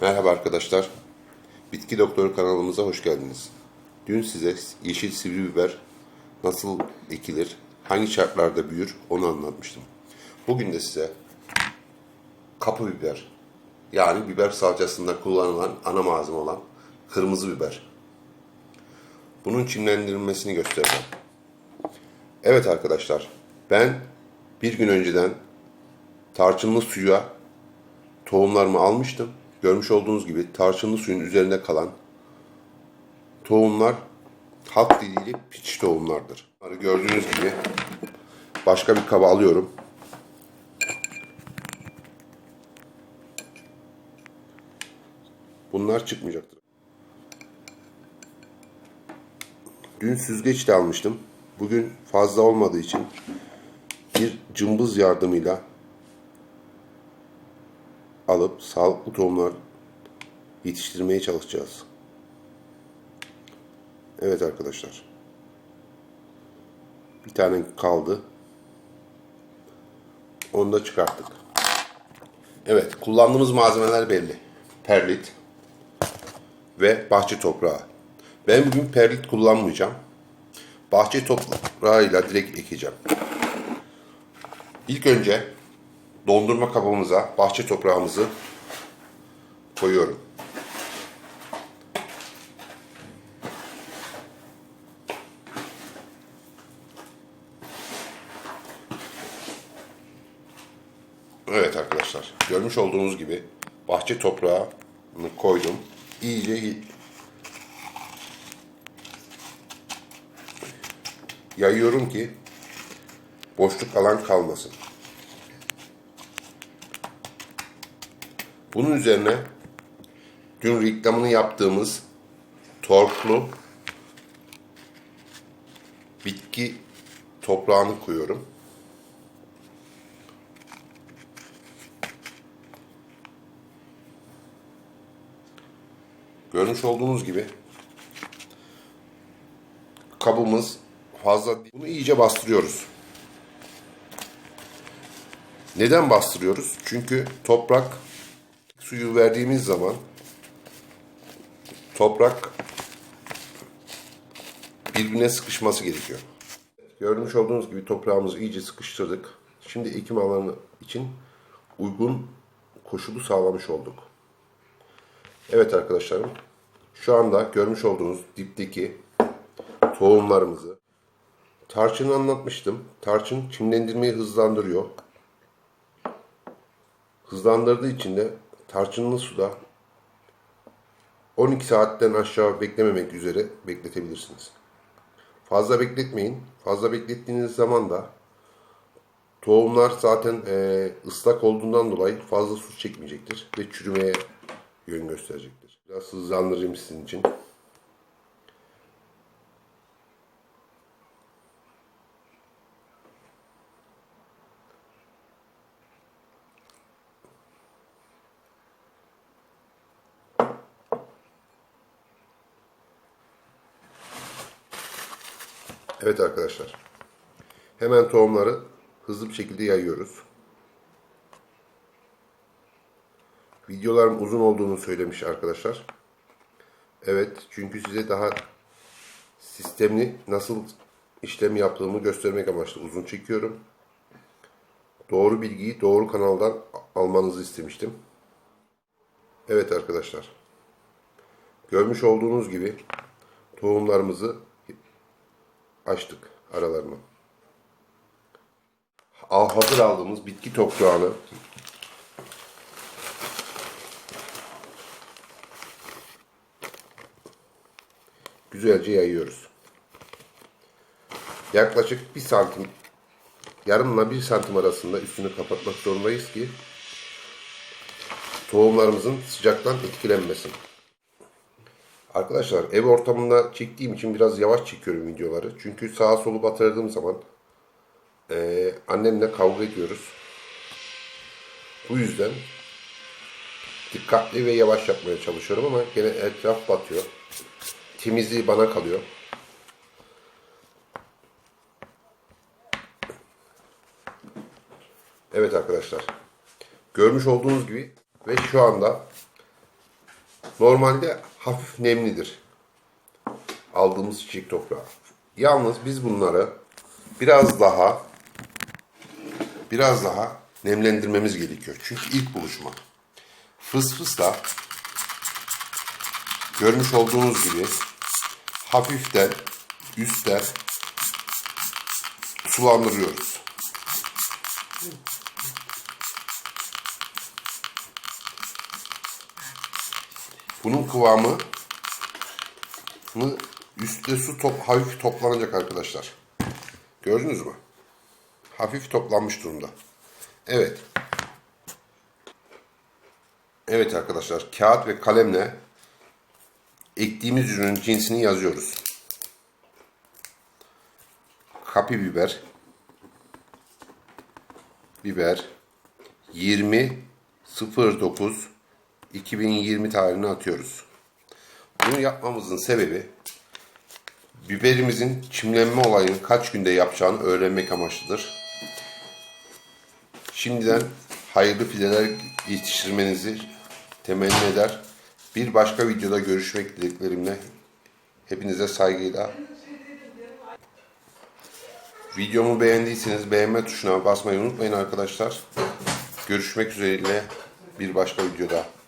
Merhaba arkadaşlar. Bitki Doktoru kanalımıza hoş geldiniz. Dün size yeşil sivri biber nasıl ekilir, hangi şartlarda büyür onu anlatmıştım. Bugün de size kapı biber yani biber salçasında kullanılan ana malzeme olan kırmızı biber. Bunun çimlendirilmesini göstereceğim. Evet arkadaşlar ben bir gün önceden tarçınlı suya tohumlarımı almıştım. Görmüş olduğunuz gibi tarçınlı suyun üzerinde kalan tohumlar halk diliyle piç tohumlardır. Bunları gördüğünüz gibi başka bir kaba alıyorum. Bunlar çıkmayacaktır. Dün süzgeçle almıştım. Bugün fazla olmadığı için bir cımbız yardımıyla alıp sağlıklı tohumlar yetiştirmeye çalışacağız. Evet arkadaşlar. Bir tane kaldı. Onu da çıkarttık. Evet, kullandığımız malzemeler belli. Perlit ve bahçe toprağı. Ben bugün perlit kullanmayacağım. Bahçe toprağıyla direkt ekeceğim. İlk önce dondurma kabımıza bahçe toprağımızı koyuyorum. Evet arkadaşlar, görmüş olduğunuz gibi bahçe toprağını koydum. İyice yayıyorum ki boşluk alan kalmasın. Bunun üzerine dün reklamını yaptığımız torklu bitki toprağını koyuyorum. Görmüş olduğunuz gibi kabımız fazla değil. Bunu iyice bastırıyoruz. Neden bastırıyoruz? Çünkü toprak suyu verdiğimiz zaman toprak birbirine sıkışması gerekiyor. Görmüş olduğunuz gibi toprağımızı iyice sıkıştırdık. Şimdi ekim alanı için uygun koşulu sağlamış olduk. Evet arkadaşlarım, şu anda görmüş olduğunuz dipteki tohumlarımızı tarçını anlatmıştım. Tarçın çimlendirmeyi hızlandırıyor. Hızlandırdığı için de tarçınlı suda 12 saatten aşağı beklememek üzere bekletebilirsiniz. Fazla bekletmeyin. Fazla beklettiğiniz zaman da tohumlar zaten e, ıslak olduğundan dolayı fazla su çekmeyecektir ve çürümeye yön gösterecektir. Biraz hızlandırayım sizin için. Evet arkadaşlar. Hemen tohumları hızlı bir şekilde yayıyoruz. Videolarım uzun olduğunu söylemiş arkadaşlar. Evet çünkü size daha sistemli nasıl işlem yaptığımı göstermek amaçlı uzun çekiyorum. Doğru bilgiyi doğru kanaldan almanızı istemiştim. Evet arkadaşlar. Görmüş olduğunuz gibi tohumlarımızı açtık aralarını. Al, hazır aldığımız bitki toprağını güzelce yayıyoruz. Yaklaşık bir santim yarımla bir santim arasında üstünü kapatmak zorundayız ki tohumlarımızın sıcaktan etkilenmesin. Arkadaşlar ev ortamında çektiğim için biraz yavaş çekiyorum videoları. Çünkü sağa solu batırdığım zaman e, annemle kavga ediyoruz. Bu yüzden dikkatli ve yavaş yapmaya çalışıyorum ama gene etraf batıyor. Temizliği bana kalıyor. Evet arkadaşlar. Görmüş olduğunuz gibi ve şu anda Normalde hafif nemlidir. Aldığımız çiçek toprağı. Yalnız biz bunları biraz daha biraz daha nemlendirmemiz gerekiyor. Çünkü ilk buluşma. Fıs fısla görmüş olduğunuz gibi hafiften üstten sulandırıyoruz. Bunun kıvamı üstte su top, hafif toplanacak arkadaşlar. Gördünüz mü? Hafif toplanmış durumda. Evet. Evet arkadaşlar kağıt ve kalemle ektiğimiz ürünün cinsini yazıyoruz. Kapi biber biber 20 09 2020 tarihini atıyoruz. Bunu yapmamızın sebebi biberimizin çimlenme olayını kaç günde yapacağını öğrenmek amaçlıdır. Şimdiden hayırlı fideler yetiştirmenizi temenni eder. Bir başka videoda görüşmek dileklerimle hepinize saygıyla Videomu beğendiyseniz beğenme tuşuna basmayı unutmayın arkadaşlar. Görüşmek üzere bir başka videoda.